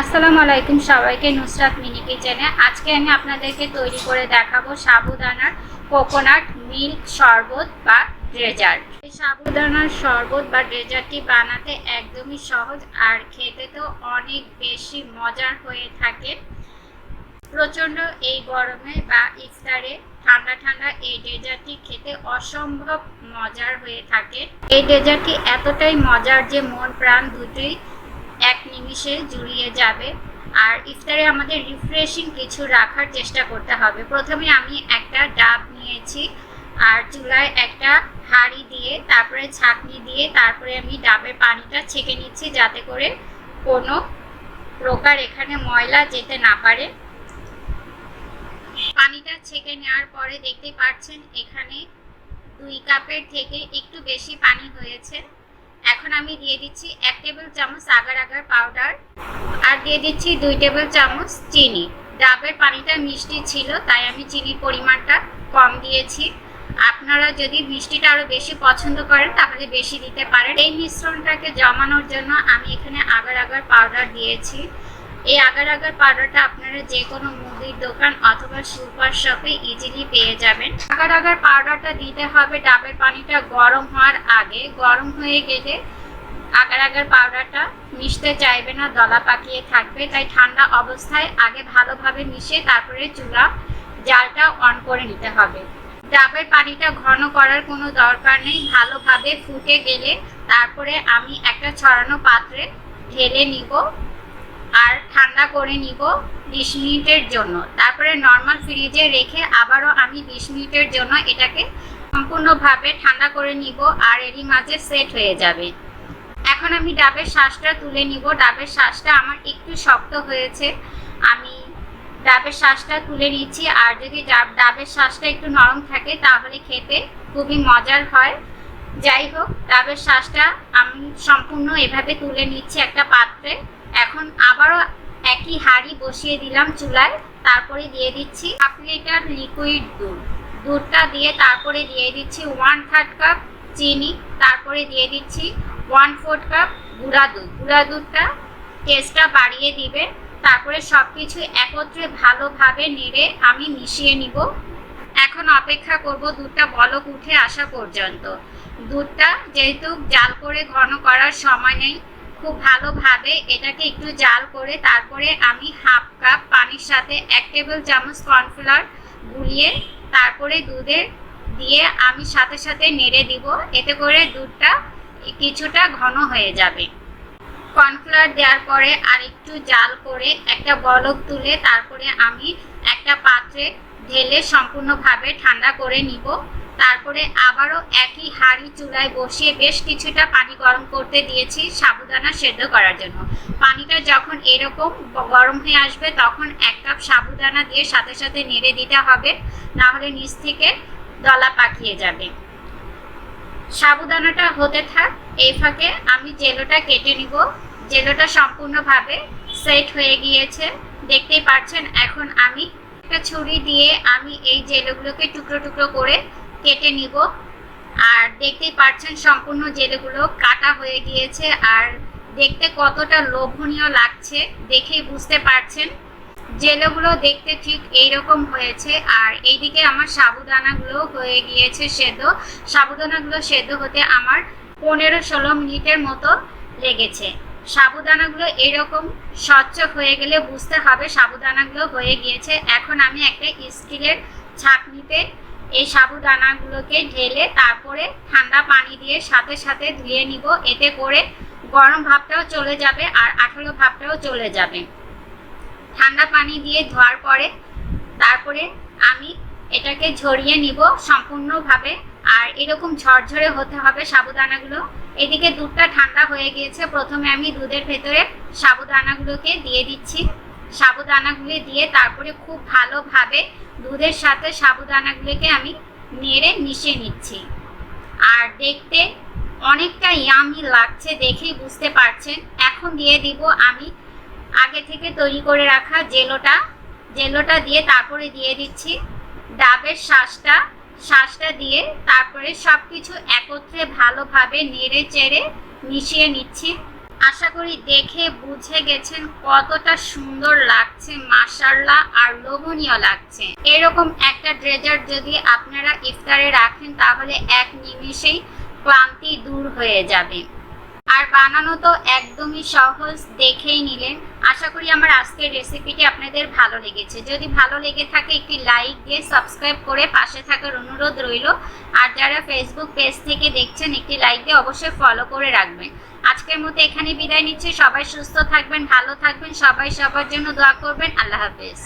আসসালামু আলাইকুম সবাইকে নুসরাত মিনি কিচেনে। আজকে আমি আপনাদেরকে তৈরি করে দেখাবো সাবুদানার কোকোনাট মিল্ক শরবত বা ড্রেজার এই সাবুদানার শরবত বা ড্রেজারটি বানাতে একদমই সহজ আর খেতে তো অনেক বেশি মজার হয়ে থাকে। প্রচণ্ড এই গরমে বা ইফতারে ঠান্ডা ঠান্ডা এই ডেজার্টটি খেতে অসম্ভব মজার হয়ে থাকে। এই ডেজার্টটি এতটাই মজার যে মন প্রাণ দুটোই এক নিমিষে জুড়িয়ে যাবে। আর ইফতারে আমাদের রিফ্রেশিং কিছু রাখার চেষ্টা করতে হবে। প্রথমে আমি একটা ডাব নিয়েছি, আর চুলায় একটা হাঁড়ি দিয়ে, তারপরে ছাঁকনি দিয়ে, তারপরে আমি ডাবের পানিটা ছেঁকে নিচ্ছি যাতে করে কোনো প্রকার এখানে ময়লা যেতে না পারে। পানিটা ছেঁকে নেওয়ার পরে দেখতে পাচ্ছেন এখানে দুই কাপের থেকে একটু বেশি পানি হয়েছে। এখন আমি দিয়ে দিচ্ছি এক টেবিল চামচ আগার আগার পাউডার আর দিয়ে দিচ্ছি দুই টেবিল চামচ চিনি। ডাবের পানিটা মিষ্টি ছিল, তাই আমি চিনির পরিমাণটা কম দিয়েছি। আপনারা যদি মিষ্টিটা আরও বেশি পছন্দ করেন, তাহলে বেশি দিতে পারেন। এই মিশ্রণটাকে জমানোর জন্য আমি এখানে আগার আগার পাউডার দিয়েছি। এই আগার আগার পাউডারটা আপনারা যে কোনো মুদির দোকান অথবা সুপার শপে ইজিলি পেয়ে যাবেন। আগার আগার পাউডারটা দিতে হবে, ডাবের পানিটা গরম হওয়ার আগে। গরম হয়ে গেলে আগার আগার পাউডারটা মিশতে চাইবে না, দলা পাকিয়ে থাকবে। তাই ঠান্ডা অবস্থায় আগে ভালোভাবে মিশে তারপরে চুলা, জালটা অন করে নিতে হবে। ডাবের পানিটা ঘন করার কোনো দরকার নেই। ভালোভাবে ফুটে গেলে তারপরে আমি একটা ছড়ানো পাত্রে ঢেলে নিব। আর ঠান্ডা করে নিব বিশ মিনিটের জন্য। তারপরে নর্মাল ফ্রিজে রেখে আবারও আমি বিশ মিনিটের জন্য এটাকে সম্পূর্ণভাবে ঠান্ডা করে নিব আর এরই মাঝে সেট হয়ে যাবে। এখন আমি ডাবের শ্বাসটা তুলে নিব। ডাবের শ্বাসটা আমার একটু শক্ত হয়েছে। আমি ডাবের শ্বাসটা তুলে নিচ্ছি। আর যদি ডাব- ডাবের শ্বাসটা একটু নরম থাকে তাহলে খেতে খুবই মজার হয়। যাই হোক, ডাবের শ্বাসটা আমি সম্পূর্ণ এভাবে তুলে নিচ্ছি একটা পাত্রে। এখন আবারও একই হাঁড়ি বসিয়ে দিলাম চুলায়, তারপরে দিয়ে দিচ্ছি হাফ লিটার লিকুইড দুধ। দুধটা দিয়ে তারপরে দিয়ে দিচ্ছি ওয়ান থার্ড কাপ চিনি, তারপরে দিয়ে দিচ্ছি ওয়ান ফোর্থ কাপ গুঁড়া দুধ। গুঁড়া দুধটা টেস্টটা বাড়িয়ে দিবে, তারপরে সব কিছু একত্রে ভালোভাবে নেড়ে আমি মিশিয়ে নিব। এখন অপেক্ষা করব দুধটা বলক উঠে আসা পর্যন্ত। দুধটা যেহেতু জাল করে ঘন করার সময় নেই খুব ভালোভাবে এটাকে একটু জাল করে তারপরে আমি হাফ কাপ পানির সাথে এক টেবিল চামচ কর্নফ্লাওয়ার গুলিয়ে তারপরে দুধের দিয়ে আমি সাথে সাথে নেড়ে দিব। এতে করে দুধটা কিছুটা ঘন হয়ে যাবে। কর্নফ্লাওয়ার দেওয়ার পরে আর একটু জাল করে একটা বলক তুলে তারপরে আমি একটা পাত্রে ঢেলে সম্পূর্ণভাবে ঠান্ডা করে নিব। তারপরে আবারও একই হাঁড়ি চুলায় বসিয়ে বেশ কিছুটা পানি গরম করতে দিয়েছি সাবুদানা সেদ্ধ করার জন্য। পানিটা যখন এরকম গরম হয়ে আসবে তখন এক কাপ সাবুদানা দিয়ে সাথে সাথে নেড়ে দিতে হবে, নাহলে নিচ থেকে দলা পাকিয়ে যাবে। সাবুদানাটা হতে থাক, এই ফাঁকে আমি জেলোটা কেটে নিব। জেলোটা সম্পূর্ণভাবে সেট হয়ে গিয়েছে। দেখতেই পাচ্ছেন, এখন আমি একটা ছুরি দিয়ে আমি এই জেলোগুলোকে টুকরো টুকরো করে কেটে নিব। আর দেখতেই পাচ্ছেন সম্পূর্ণ জেলেগুলো কাটা হয়ে গিয়েছে। আর দেখতে কতটা লোভনীয় লাগছে দেখেই বুঝতে পারছেন। জেলেগুলো দেখতে ঠিক এইরকম হয়েছে। আর এইদিকে আমার সাবুদানাগুলো হয়ে গিয়েছে সেদ্ধ। সাবুদানাগুলো সেদ্ধ হতে আমার পনেরো ষোলো মিনিটের মতো লেগেছে। সাবুদানাগুলো এরকম স্বচ্ছ হয়ে গেলে বুঝতে হবে সাবুদানাগুলো হয়ে গিয়েছে। এখন আমি একটা স্টিলের ছাঁকনিতে এই সাবুদানাগুলোকে ঢেলে তারপরে ঠান্ডা পানি দিয়ে সাথে সাথে ধুয়ে নিব। এতে করে গরম ভাবটাও চলে যাবে আর আঠালো ভাবটাও চলে যাবে। ঠান্ডা পানি দিয়ে ধোয়ার পরে তারপরে আমি এটাকে ঝরিয়ে নিব সম্পূর্ণভাবে। আর এরকম ঝরঝরে হতে হবে সাবুদানাগুলো। এদিকে দুধটা ঠান্ডা হয়ে গিয়েছে। প্রথমে আমি দুধের ভেতরে সাবুদানাগুলোকে দিয়ে দিচ্ছি। সাবুদানাগুলি দিয়ে তারপরে খুব ভালোভাবে দুধের সাথে সাবুদানাগুলোকে আমি নেড়ে মিশিয়ে নিচ্ছি। আর দেখতে অনেকটা ইয়ামি লাগছে দেখেই বুঝতে পারছেন। এখন দিয়ে দিব আমি আগে থেকে তৈরি করে রাখা জেলোটা। জেলোটা দিয়ে তারপরে দিয়ে দিচ্ছি ডাবের শ্বাসটা শ্বাসটা দিয়ে তারপরে সব কিছু একত্রে ভালোভাবে নেড়ে চেড়ে মিশিয়ে নিচ্ছি। আশা করি দেখে বুঝে গেছেন কতটা সুন্দর লাগছে মাসাল্লা আর লোভনীয় লাগছে। এরকম একটা ড্রেজার যদি আপনারা ইফতারে রাখেন, তাহলে এক নিমেষেই ক্লান্তি দূর হয়ে যাবে। আর বানানো তো একদমই সহজ, দেখেই নিলেন। আশা করি আমার আজকের রেসিপিটি আপনাদের ভালো লেগেছে। যদি ভালো লেগে থাকে, একটি লাইক দিয়ে সাবস্ক্রাইব করে পাশে থাকার অনুরোধ রইল। আর যারা ফেসবুক পেজ থেকে দেখছেন, একটি লাইক দিয়ে অবশ্যই ফলো করে রাখবেন। আজকের মতো এখানে বিদায় নিচ্ছি। সবাই সুস্থ থাকবেন, ভালো থাকবেন। সবাই সবার জন্য দোয়া করবেন। আল্লাহ হাফেজ।